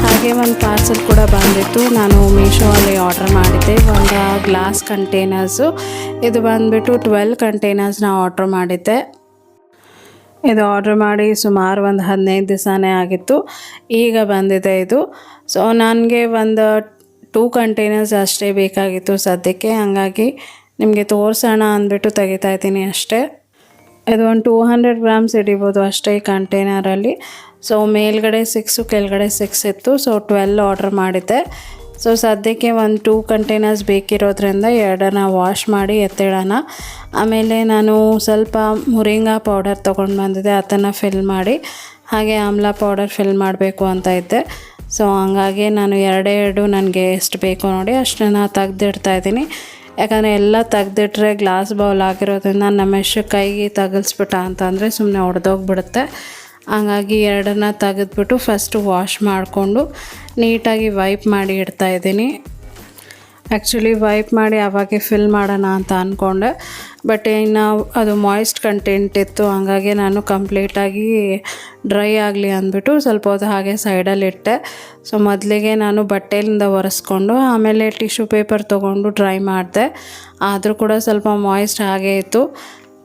ಹಾಗೆ ಒಂದು ಪಾರ್ಸಲ್ ಕೂಡ ಬಂದಿತ್ತು. ನಾನು ಮೀಶೋ ಅಲ್ಲಿ ಆರ್ಡರ್ ಮಾಡಿದ್ದೆ. ಒಂದು ಗ್ಲಾಸ್ ಕಂಟೈನರ್ಸು ಇದು ಬಂದುಬಿಟ್ಟು ಟ್ವೆಲ್ ಕಂಟೈನರ್ಸ್ನ ಆರ್ಡ್ರ್ ಮಾಡಿದ್ದೆ. ಇದು ಆರ್ಡ್ರ್ ಮಾಡಿ ಸುಮಾರು ಒಂದು ಹದಿನೈದು ದಿವಸನೇ ಆಗಿತ್ತು. ಈಗ ಬಂದಿದೆ ಇದು. ಸೊ ನನಗೆ ಒಂದು ಟೂ ಕಂಟೈನರ್ಸ್ ಅಷ್ಟೇ ಬೇಕಾಗಿತ್ತು ಸದ್ಯಕ್ಕೆ. ಹಾಗಾಗಿ ನಿಮಗೆ ತೋರಿಸೋಣ ಅಂದ್ಬಿಟ್ಟು ತೆಗಿತಾ ಇದ್ದೀನಿ ಅಷ್ಟೇ. ಇದು ಒಂದು ಟೂ ಹಂಡ್ರೆಡ್ ಗ್ರಾಮ್ಸ್ ಹಿಡಿಬೋದು ಅಷ್ಟೇ ಈ ಕಂಟೈನರಲ್ಲಿ ಸೊ ಮೇಲ್ಗಡೆ ಸಿಕ್ಸು ಕೆಳಗಡೆ ಸಿಕ್ಸ್ ಇತ್ತು. ಸೊ ಟ್ವೆಲ್ ಆರ್ಡ್ರ್ ಮಾಡಿದ್ದೆ. ಸೊ ಸದ್ಯಕ್ಕೆ ಒಂದು ಟೂ ಕಂಟೈನರ್ಸ್ ಬೇಕಿರೋದ್ರಿಂದ ಎರಡನ್ನ ವಾಶ್ ಮಾಡಿ ಎತ್ತಿಡೋಣ. ಆಮೇಲೆ ನಾನು ಸ್ವಲ್ಪ ಮುರಿಂಗಾ ಪೌಡರ್ ತೊಗೊಂಡು ಬಂದಿದ್ದೆ ಅದನ್ನು ಫಿಲ್ ಮಾಡಿ. ಹಾಗೆ ಆಮ್ಲ ಪೌಡರ್ ಫಿಲ್ ಮಾಡಬೇಕು ಅಂತ ಇದ್ದೆ. ಸೊ ಹಂಗಾಗಿ ನಾನು ಎರಡೇ ಎರಡು ನನಗೆ ಎಷ್ಟು ಬೇಕು ನೋಡಿ ಅಷ್ಟನ್ನು ತೆಗ್ದಿಡ್ತಾ ಇದ್ದೀನಿ. ಯಾಕಂದರೆ ಎಲ್ಲ ತೆಗ್ದಿಟ್ರೆ ಗ್ಲಾಸ್ ಬೌಲ್ ಆಗಿರೋದ್ರಿಂದ ನಮ್ಮ ಎಷ್ಟು ಕೈಗೆ ತಗಲ್ಸ್ಬಿಟ್ಟ ಅಂತಂದರೆ ಸುಮ್ಮನೆ ಒಡೆದೋಗ್ಬಿಡುತ್ತೆ. ಹಂಗಾಗಿ ಎರಡನ್ನ ತೆಗೆದ್ಬಿಟ್ಟು ಫಸ್ಟು ವಾಶ್ ಮಾಡಿಕೊಂಡು ನೀಟಾಗಿ ವೈಪ್ ಮಾಡಿ ಇಡ್ತಾ ಇದ್ದೀನಿ. ಆ್ಯಕ್ಚುಲಿ ವೈಪ್ ಮಾಡಿ ಅವಾಗೆ ಫಿಲ್ ಮಾಡೋಣ ಅಂತ ಅಂದ್ಕೊಂಡೆ ಬಟ್ ಇನ್ನು ಅದು ಮಾಯ್ಸ್ಟ್ ಕಂಟೆಂಟ್ ಇತ್ತು, ಹಂಗಾಗಿ ನಾನು ಕಂಪ್ಲೀಟಾಗಿ ಡ್ರೈ ಆಗಲಿ ಅಂದ್ಬಿಟ್ಟು ಸ್ವಲ್ಪ ಹೊತ್ತು ಹಾಗೆ ಸೈಡಲ್ಲಿ ಇಟ್ಟೆ. ಸೊ ಮೊದಲಿಗೆ ನಾನು ಬಟ್ಟೆಯಿಂದ ಒರೆಸ್ಕೊಂಡು ಆಮೇಲೆ ಟಿಶ್ಯೂ ಪೇಪರ್ ತೊಗೊಂಡು ಡ್ರೈ ಮಾಡಿದೆ. ಆದರೂ ಕೂಡ ಸ್ವಲ್ಪ ಮಾಯ್ಸ್ಟ್ ಹಾಗೆ ಇತ್ತು.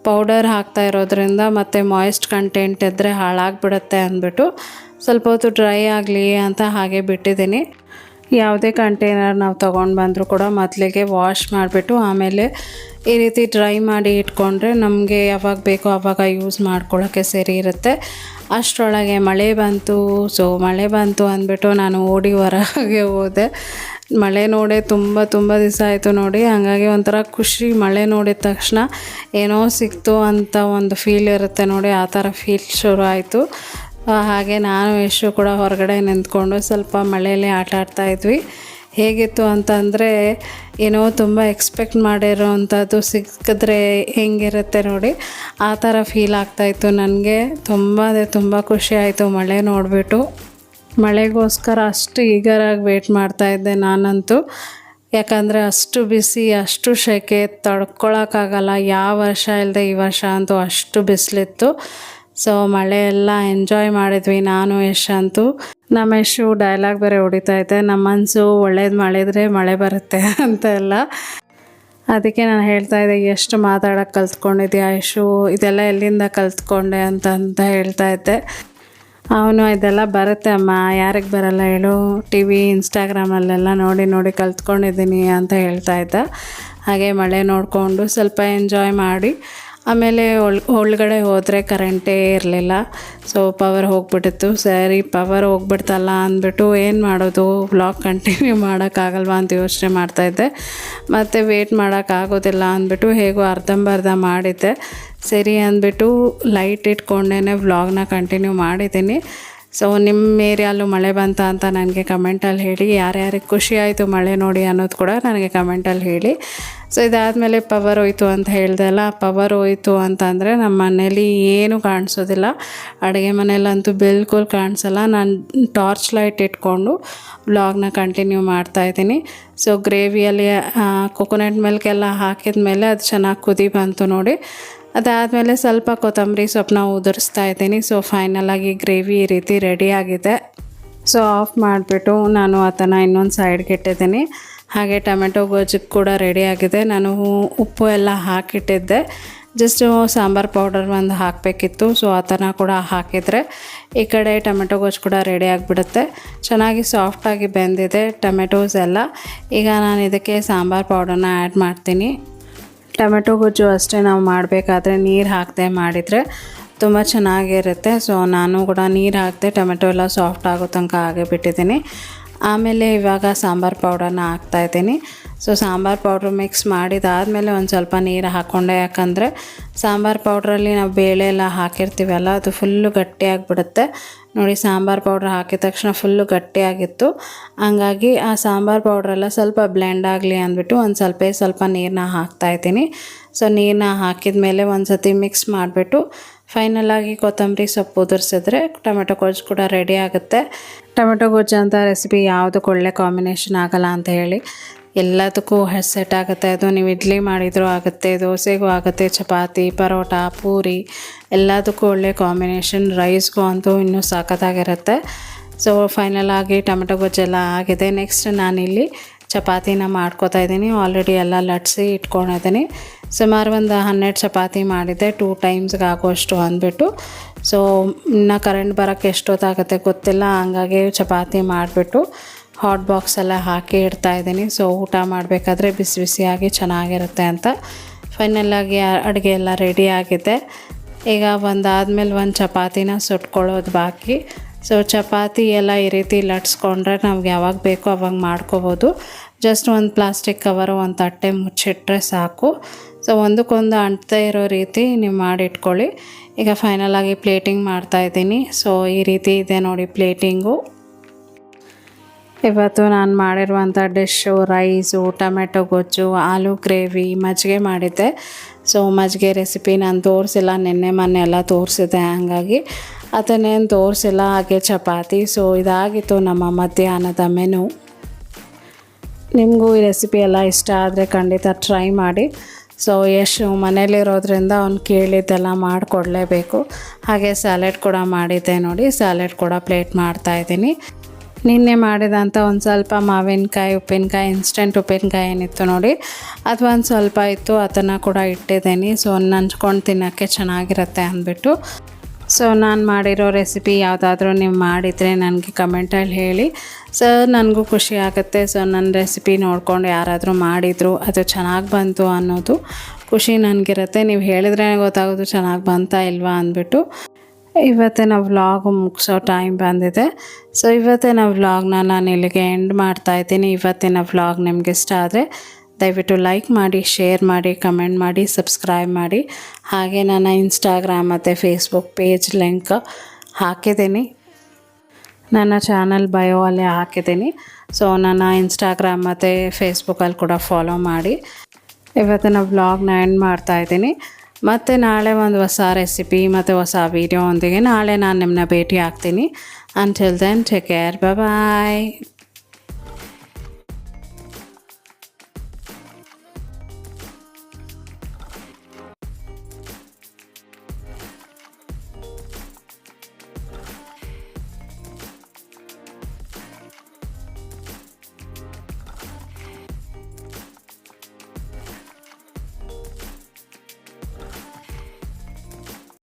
ಪೌಡರ್ ಹಾಕ್ತಾ ಇರೋದ್ರಿಂದ ಮತ್ತು ಮಾಯಿಸ್ಟ್ ಕಂಟೆಂಟ್ ಇದ್ದರೆ ಹಾಳಾಗಿಬಿಡುತ್ತೆ ಅಂದ್ಬಿಟ್ಟು ಸ್ವಲ್ಪ ಹೊತ್ತು ಡ್ರೈ ಆಗಲಿ ಅಂತ ಹಾಗೆ ಬಿಟ್ಟಿದ್ದೀನಿ. ಯಾವುದೇ ಕಂಟೈನರ್ ನಾವು ತೊಗೊಂಡು ಬಂದರೂ ಕೂಡ ಮೊದಲಿಗೆ ವಾಶ್ ಮಾಡಿಬಿಟ್ಟು ಆಮೇಲೆ ಈ ರೀತಿ ಡ್ರೈ ಮಾಡಿ ಇಟ್ಕೊಂಡ್ರೆ ನಮಗೆ ಯಾವಾಗ ಬೇಕೋ ಆವಾಗ ಯೂಸ್ ಮಾಡ್ಕೊಳ್ಳೋಕ್ಕೆ ಸರಿ ಇರುತ್ತೆ. ಅಷ್ಟರೊಳಗೆ ಮಳೆ ಬಂತು ಸೊ ಮಳೆ ಬಂತು ಅಂದ್ಬಿಟ್ಟು ನಾನು ಓಡಿ ಹೊರಗೆ ಹೋದೆ. ಮಳೆ ನೋಡೇ ತುಂಬ ತುಂಬ ದಿವಸ ಆಯಿತು ನೋಡಿ. ಹಾಗಾಗಿ ಒಂಥರ ಖುಷಿ ಮಳೆ ನೋಡಿದ ತಕ್ಷಣ ಏನೋ ಸಿಕ್ತು ಅಂತ ಒಂದು ಫೀಲ್ ಇರುತ್ತೆ ನೋಡಿ, ಆ ಥರ ಫೀಲ್ ಶುರು ಆಯಿತು. ಹಾಗೆ ನಾನು ಯಶು ಕೂಡ ಹೊರಗಡೆ ನಿಂತ್ಕೊಂಡು ಸ್ವಲ್ಪ ಮಳೆಯಲ್ಲಿ ಆಟ ಆಡ್ತಾ ಇದ್ವಿ ಅಂತ ಅಂದರೆ ಏನೋ ತುಂಬ ಎಕ್ಸ್ಪೆಕ್ಟ್ ಮಾಡಿರೋ ಅಂಥದ್ದು ಸಿಕ್ಕಿದ್ರೆ ಹೆಂಗಿರುತ್ತೆ ನೋಡಿ. ಆ ಥರ ಫೀಲ್ ಆಗ್ತಾಯಿತ್ತು ನನಗೆ. ತುಂಬ ತುಂಬ ಖುಷಿ ಆಯಿತು ಮಳೆ ನೋಡಿಬಿಟ್ಟು. ಮಳೆಗೋಸ್ಕರ ಅಷ್ಟು ಈಗರಾಗಿ ವೆಯ್ಟ್ ಮಾಡ್ತಾಯಿದ್ದೆ ನಾನಂತೂ. ಯಾಕಂದರೆ ಅಷ್ಟು ಬಿಸಿ, ಅಷ್ಟು ಸೆಕೆ, ತಡ್ಕೊಳಕ್ಕಾಗಲ್ಲ. ಯಾವ ವರ್ಷ ಇಲ್ಲದೆ ಈ ವರ್ಷ ಅಂತೂ ಅಷ್ಟು ಬಿಸಿಲಿತ್ತು. ಸೊ ಮಳೆ ಎಲ್ಲ ಎಂಜಾಯ್ ಮಾಡಿದ್ವಿ ನಾನು ಯಶ್ ಅಂತೂ. ನಮ್ಮ ಡೈಲಾಗ್ ಬೇರೆ ಹೊಡಿತಾ ಇದ್ದೆ ನಮ್ಮ ಮನಸ್ಸು ಒಳ್ಳೇದು ಮಾಡಿದರೆ ಮಳೆ ಬರುತ್ತೆ ಅಂತ ಎಲ್ಲ. ಅದಕ್ಕೆ ನಾನು ಹೇಳ್ತಾ ಇದ್ದೆ, ಎಷ್ಟು ಮಾತಾಡೋಕ್ಕೆ ಕಲ್ತ್ಕೊಂಡಿದ್ಯಾ ಯಶು ಇದೆಲ್ಲ ಎಲ್ಲಿಂದ ಕಲ್ತ್ಕೊಂಡೆ ಅಂತ ಅಂತ ಹೇಳ್ತಾ ಇದ್ದೆ. ಅವನು, ಇದೆಲ್ಲ ಬರುತ್ತೆ ಅಮ್ಮ, ಯಾರಿಗೆ ಬರಲ್ಲ ಹೇಳು. ಟಿ ವಿ ಇನ್ಸ್ಟಾಗ್ರಾಮಲ್ಲೆಲ್ಲ ನೋಡಿ ನೋಡಿ ಕಲ್ತ್ಕೊಂಡಿದ್ದೀನಿ ಅಂತ ಹೇಳ್ತಾ ಇದ್ದ. ಹಾಗೆ ಮಳೆ ನೋಡಿಕೊಂಡು ಸ್ವಲ್ಪ ಎಂಜಾಯ್ ಮಾಡಿ ಆಮೇಲೆ ಒಳ್, ಒಳಗಡೆ ಹೋದರೆ ಕರೆಂಟೇ ಇರಲಿಲ್ಲ. ಸೊ ಪವರ್ ಹೋಗ್ಬಿಟ್ಟಿತ್ತು. ಸರಿ ಪವರ್ ಹೋಗ್ಬಿಡ್ತಲ್ಲ ಅಂದ್ಬಿಟ್ಟು ಏನು ಮಾಡೋದು? ವ್ಲಾಗ್ ಕಂಟಿನ್ಯೂ ಮಾಡೋಕ್ಕಾಗಲ್ವಾ ಅಂತ ಯೋಚನೆ ಮಾಡ್ತಾಯಿದ್ದೆ ಮತ್ತು ವೇಟ್ ಮಾಡೋಕ್ಕಾಗೋದಿಲ್ಲ ಅಂದ್ಬಿಟ್ಟು ಹೇಗೋ ಅರ್ಧಂಬರ್ಧ ಮಾಡಿದ್ದೆ. ಸರಿ ಅಂದ್ಬಿಟ್ಟು ಲೈಟ್ ಇಟ್ಕೊಂಡೇ ವ್ಲಾಗ್ನ ಕಂಟಿನ್ಯೂ ಮಾಡಿದ್ದೀನಿ. ಸೊ ನಿಮ್ಮ ಏರಿಯಲ್ಲೂ ಮಳೆ ಬಂತ ಅಂತ ನನಗೆ ಕಮೆಂಟಲ್ಲಿ ಹೇಳಿ. ಯಾರ್ಯಾರಿಗೆ ಖುಷಿ ಆಯಿತು ಮಳೆ ನೋಡಿ ಅನ್ನೋದು ಕೂಡ ನನಗೆ ಕಮೆಂಟಲ್ಲಿ ಹೇಳಿ. ಸೊ ಇದಾದಮೇಲೆ ಪವರ್ ಹೋಯ್ತು ಅಂತ ಹೇಳ್ದಲ್ಲ, ಪವರ್ ಹೋಯ್ತು ಅಂತಂದರೆ ನಮ್ಮ ಮನೇಲಿ ಏನೂ ಕಾಣಿಸೋದಿಲ್ಲ. ಅಡುಗೆ ಮನೇಲಂತೂ ಬಿಲ್ಕುಲ್ ಕಾಣಿಸಲ್ಲ. ನಾನು ಟಾರ್ಚ್ ಲೈಟ್ ಇಟ್ಕೊಂಡು ವ್ಲಾಗ್ನ ಕಂಟಿನ್ಯೂ ಮಾಡ್ತಾ ಇದ್ದೀನಿ. ಸೊ ಗ್ರೇವಿಯಲ್ಲಿ ಕೊಕೊನಟ್ ಮಿಲ್ಕೆಲ್ಲ ಹಾಕಿದ ಮೇಲೆ ಅದು ಚೆನ್ನಾಗಿ ಕುದಿ ಬಂತು ನೋಡಿ. ಅದಾದಮೇಲೆ ಸ್ವಲ್ಪ ಕೊತ್ತಂಬರಿ ಸೊಪ್ಪನ್ನ ಉದುರಿಸ್ತಾ ಇದ್ದೀನಿ. ಸೊ ಫೈನಲಾಗಿ ಗ್ರೇವಿ ಈ ರೀತಿ ರೆಡಿ ಆಗಿದೆ. ಸೊ ಆಫ್ ಮಾಡಿಬಿಟ್ಟು ನಾನು ಅದನ್ನು ಇನ್ನೊಂದು ಸೈಡ್ಗೆ ಇಟ್ಟಿದ್ದೀನಿ. ಹಾಗೆ ಟೊಮೆಟೊ ಗೊಜ್ಜು ಕೂಡ ರೆಡಿ ಆಗಿದೆ. ನಾನು ಉಪ್ಪು ಎಲ್ಲ ಹಾಕಿಟ್ಟಿದ್ದೆ. ಜಸ್ಟ್ ಸಾಂಬಾರು ಪೌಡರ್ ಒಂದು ಹಾಕಬೇಕಿತ್ತು. ಸೊ ಅದನ್ನು ಕೂಡ ಹಾಕಿದರೆ ಈ ಕಡೆ ಟೊಮೆಟೊ ಗೊಜ್ಜು ಕೂಡ ರೆಡಿ ಆಗಿಬಿಡುತ್ತೆ. ಚೆನ್ನಾಗಿ ಸಾಫ್ಟಾಗಿ ಬೆಂದಿದೆ ಟೊಮೆಟೊಸ್ ಎಲ್ಲ. ಈಗ ನಾನು ಇದಕ್ಕೆ ಸಾಂಬಾರು ಪೌಡರ್ನ ಆ್ಯಡ್ ಮಾಡ್ತೀನಿ. ಟೊಮೆಟೊ ಗೊಜ್ಜು ಅಷ್ಟೇ ನಾವು ಮಾಡಬೇಕಾದ್ರೆ ನೀರು ಹಾಕದೆ ಮಾಡಿದರೆ ತುಂಬ ಚೆನ್ನಾಗಿರುತ್ತೆ. ಸೊ ನಾನು ಕೂಡ ನೀರು ಹಾಕಿದೆ ಟೊಮೆಟೊ ಎಲ್ಲ ಸಾಫ್ಟ್ ಆಗೋ ತನಕ ಹಾಗೆ ಬಿಟ್ಟಿದ್ದೀನಿ. ಆಮೇಲೆ ಇವಾಗ ಸಾಂಬಾರು ಪೌಡರ್ನ ಹಾಕ್ತಾಯಿದ್ದೀನಿ ಸೊ ಸಾಂಬಾರು ಪೌಡ್ರ್ ಮಿಕ್ಸ್ ಮಾಡಿದಾದಮೇಲೆ ಒಂದು ಸ್ವಲ್ಪ ನೀರು ಹಾಕ್ಕೊಂಡೆ ಯಾಕಂದರೆ ಸಾಂಬಾರು ಪೌಡ್ರಲ್ಲಿ ನಾವು ಬೇಳೆ ಎಲ್ಲ ಹಾಕಿರ್ತೀವಲ್ಲ, ಅದು ಫುಲ್ಲು ಗಟ್ಟಿಯಾಗಿಬಿಡುತ್ತೆ. ನೋಡಿ, ಸಾಂಬಾರು ಪೌಡ್ರ್ ಹಾಕಿದ ತಕ್ಷಣ ಫುಲ್ಲು ಗಟ್ಟಿಯಾಗಿತ್ತು. ಹಂಗಾಗಿ ಆ ಸಾಂಬಾರು ಪೌಡ್ರೆಲ್ಲ ಸ್ವಲ್ಪ ಬ್ಲೆಂಡ್ ಆಗಲಿ ಅಂದ್ಬಿಟ್ಟು ಒಂದು ಸ್ವಲ್ಪ ಸ್ವಲ್ಪ ನೀರನ್ನ ಹಾಕ್ತಾಯಿದ್ದೀನಿ ಸೊ ನೀರನ್ನ ಹಾಕಿದ ಮೇಲೆ ಒಂದು ಸತಿ ಮಿಕ್ಸ್ ಮಾಡಿಬಿಟ್ಟು ಫೈನಲಾಗಿ ಕೊತ್ತಂಬರಿ ಸೊಪ್ಪು ಉದುರಿಸಿದ್ರೆ ಟೊಮೆಟೊ ಗೊಜ್ಜು ಕೂಡ ರೆಡಿ ಆಗುತ್ತೆ. ಟೊಮೆಟೊ ಗೊಜ್ಜು ಅಂತ ರೆಸಿಪಿ ಯಾವುದಕ್ಕೆ ಒಳ್ಳೆ ಕಾಂಬಿನೇಷನ್ ಆಗಲ್ಲ ಅಂತ ಹೇಳಿ. ಎಲ್ಲದಕ್ಕೂ ಸೆಟ್ ಆಗುತ್ತೆ. ಅದು ನೀವು ಇಡ್ಲಿ ಮಾಡಿದರೂ ಆಗುತ್ತೆ, ದೋಸೆಗೂ ಆಗುತ್ತೆ, ಚಪಾತಿ, ಪರೋಟ, ಪೂರಿ, ಎಲ್ಲದಕ್ಕೂ ಒಳ್ಳೆ ಕಾಂಬಿನೇಷನ್ ರೈಸ್ಗೂ ಅಂತೂ ಇನ್ನೂ ಸಾಕತ್ತಾಗಿರುತ್ತೆ ಸೊ ಫೈನಲ್ ಆಗಿ ಟೊಮೆಟೊ ಗೊಜ್ಜೆಲ್ಲ ಆಗಿದೆ. ನೆಕ್ಸ್ಟ್ ನಾನಿಲ್ಲಿ ಚಪಾತಿನ ಮಾಡ್ಕೋತಾ ಇದ್ದೀನಿ. ಆಲ್ರೆಡಿ ಎಲ್ಲ ಲಟ್ಸಿ ಇಟ್ಕೊಂಡಿದ್ದೀನಿ ಸುಮಾರು ಒಂದು ಹನ್ನೆರಡು ಚಪಾತಿ ಮಾಡಿದ್ದೆ. ಟೂ ಟೈಮ್ಸ್ಗೆ ಆಗೋಷ್ಟು ಅಂದ್ಬಿಟ್ಟು. ಸೊ ಇನ್ನು ಕರೆಂಟ್ ಬರೋಕ್ಕೆ ಎಷ್ಟೊತ್ತಾಗುತ್ತೆ ಗೊತ್ತಿಲ್ಲ. ಹಂಗಾಗಿ ಚಪಾತಿ ಮಾಡಿಬಿಟ್ಟು ಹಾಟ್ ಬಾಕ್ಸ್ ಎಲ್ಲ ಹಾಕಿ ಇಡ್ತಾ ಇದ್ದೀನಿ. ಸೊ ಊಟ ಮಾಡಬೇಕಾದ್ರೆ ಬಿಸಿ ಬಿಸಿಯಾಗಿ ಚೆನ್ನಾಗಿರುತ್ತೆ ಅಂತ. ಫೈನಲಾಗಿ ಅಡುಗೆ ಎಲ್ಲ ರೆಡಿ ಆಗಿದೆ. ಈಗ ಒಂದಾದ್ಮೇಲೆ ಒಂದು ಚಪಾತಿನ ಸುಟ್ಕೊಳ್ಳೋದು ಬಾಕಿ. ಸೊ ಚಪಾತಿ ಎಲ್ಲ ಈ ರೀತಿ ಲಟ್ಸ್ಕೊಂಡ್ರೆ ನಮ್ಗೆ ಯಾವಾಗ ಬೇಕೋ ಅವಾಗ ಮಾಡ್ಕೋಬೋದು. ಜಸ್ಟ್ ಒಂದು ಪ್ಲಾಸ್ಟಿಕ್ ಕವರು ಒಂದು ತಟ್ಟೆ ಮುಚ್ಚಿಟ್ರೆ ಸಾಕು. ಸೊ ಒಂದಕ್ಕೊಂದು ಅಂಟ್ತಾ ಇರೋ ರೀತಿ ನೀವು ಮಾಡಿಟ್ಕೊಳ್ಳಿ. ಈಗ ಫೈನಲಾಗಿ ಪ್ಲೇಟಿಂಗ್ ಮಾಡ್ತಾಯಿದ್ದೀನಿ ಸೊ ಈ ರೀತಿ ಇದೆ ನೋಡಿ ಪ್ಲೇಟಿಂಗು ಇವತ್ತು ನಾನು ಮಾಡಿರುವಂಥ ಡಿಶ್ಶು ರೈಸು ಟೊಮೆಟೊ ಗೊಜ್ಜು, ಆಲೂ ಗ್ರೇವಿ ಮಜ್ಜಿಗೆ ಮಾಡಿದ್ದೆ. ಸೊ ಮಜ್ಜಿಗೆ ರೆಸಿಪಿ ನಾನು ತೋರಿಸಿಲ್ಲ. ನಿನ್ನೆ ಮೊನ್ನೆ ಎಲ್ಲ ತೋರಿಸಿದೆ ಹಾಗಾಗಿ ಅದನ್ನೇನು ತೋರಿಸಿಲ್ಲ. ಹಾಗೆ ಚಪಾತಿ. ಸೊ ಇದಾಗಿತ್ತು ನಮ್ಮ ಮಧ್ಯಾಹ್ನದ ಮೆನು ನಿಮಗೂ ಈ ರೆಸಿಪಿ ಎಲ್ಲ ಇಷ್ಟ ಆದರೆ ಖಂಡಿತ ಟ್ರೈ ಮಾಡಿ. ಸೊ ಯಶ್ ಮನೇಲಿರೋದ್ರಿಂದ ಅವ್ನು ಕೇಳಿದ್ದೆಲ್ಲ ಮಾಡಿಕೊಡ್ಲೇಬೇಕು. ಹಾಗೆ ಸ್ಯಾಲೆಡ್ ಕೂಡ ಮಾಡಿದ್ದೆ ನೋಡಿ. ಸ್ಯಾಲೆಡ್ ಕೂಡ ಪ್ಲೇಟ್ ಮಾಡ್ತಾಯಿದ್ದೀನಿ ನಿನ್ನೆ ಮಾಡಿದಂಥ ಒಂದು ಸ್ವಲ್ಪ ಮಾವಿನಕಾಯಿ, ಉಪ್ಪಿನಕಾಯಿ ಇನ್ಸ್ಟೆಂಟ್ ಉಪ್ಪಿನಕಾಯಿ ಏನಿತ್ತು ನೋಡಿ. ಅದು ಒಂದು ಸ್ವಲ್ಪ ಇತ್ತು, ಅದನ್ನು ಕೂಡ ಇಟ್ಟಿದ್ದೀನಿ. ಸೊ ನಂಚ್ಕೊಂಡು ತಿನ್ನೋಕ್ಕೆ ಚೆನ್ನಾಗಿರುತ್ತೆ ಅಂದ್ಬಿಟ್ಟು. ಸೊ ನಾನು ಮಾಡಿರೋ ರೆಸಿಪಿ ಯಾವುದಾದ್ರೂ ನೀವು ಮಾಡಿದರೆ ನನಗೆ ಕಮೆಂಟಲ್ಲಿ ಹೇಳಿ. ಸೊ ನನಗೂ ಖುಷಿ ಆಗುತ್ತೆ. ಸೊ ನನ್ನ ರೆಸಿಪಿ ನೋಡಿಕೊಂಡು ಯಾರಾದರೂ ಮಾಡಿದರು, ಅದು ಚೆನ್ನಾಗಿ ಬಂತು ಅನ್ನೋದು ಖುಷಿ ನನಗಿರುತ್ತೆ. ನೀವು ಹೇಳಿದ್ರೆ ಗೊತ್ತಾಗೋದು ಚೆನ್ನಾಗಿ ಬಂತಾ ಇಲ್ವಾ ಅಂದ್ಬಿಟ್ಟು. ಇವತ್ತಿನ ವ್ಲಾಗ್ ಮುಗಿಸೋ ಟೈಮ್ ಬಂದಿದೆ. ಸೊ ಇವತ್ತಿನ ವ್ಲಾಗ್ನ ನಾನು ಇಲ್ಲಿಗೆ ಎಂಡ್ ಮಾಡ್ತಾ ಇದ್ದೀನಿ. ಇವತ್ತಿನ ವ್ಲಾಗ್ ನಿಮ್ಗೆ ಇಷ್ಟ ಆದರೆ ದಯವಿಟ್ಟು ಲೈಕ್ ಮಾಡಿ ಶೇರ್ ಮಾಡಿ ಕಮೆಂಟ್ ಮಾಡಿ ಸಬ್ಸ್ಕ್ರೈಬ್ ಮಾಡಿ. ಹಾಗೆ ನನ್ನ ಇನ್ಸ್ಟಾಗ್ರಾಮ್ ಮತ್ತು ಫೇಸ್ಬುಕ್ ಪೇಜ್ ಲಿಂಕ್ ಹಾಕಿದ್ದೀನಿ. ನನ್ನ ಚಾನಲ್ ಬಯೋ ಅಲ್ಲಿ ಹಾಕಿದ್ದೀನಿ. ಸೊ ನನ್ನ ಇನ್ಸ್ಟಾಗ್ರಾಮ್ ಮತ್ತು ಫೇಸ್ಬುಕ್ಕಲ್ಲಿ ಕೂಡ ಫಾಲೋ ಮಾಡಿ. ಇವತ್ತಿನ ವ್ಲಾಗ್ನ ಎಂಡ್ ಮಾಡ್ತಾ ಇದ್ದೀನಿ. ಮತ್ತು ನಾಳೆ ಒಂದು ಹೊಸ ರೆಸಿಪಿ ಮತ್ತು ಹೊಸ ವೀಡಿಯೋ ಒಂದಿಗೆ ನಾಳೆ ನಾನು ನಿಮ್ಮನ್ನ ಭೇಟಿ ಆಗ್ತೀನಿ until then take care bye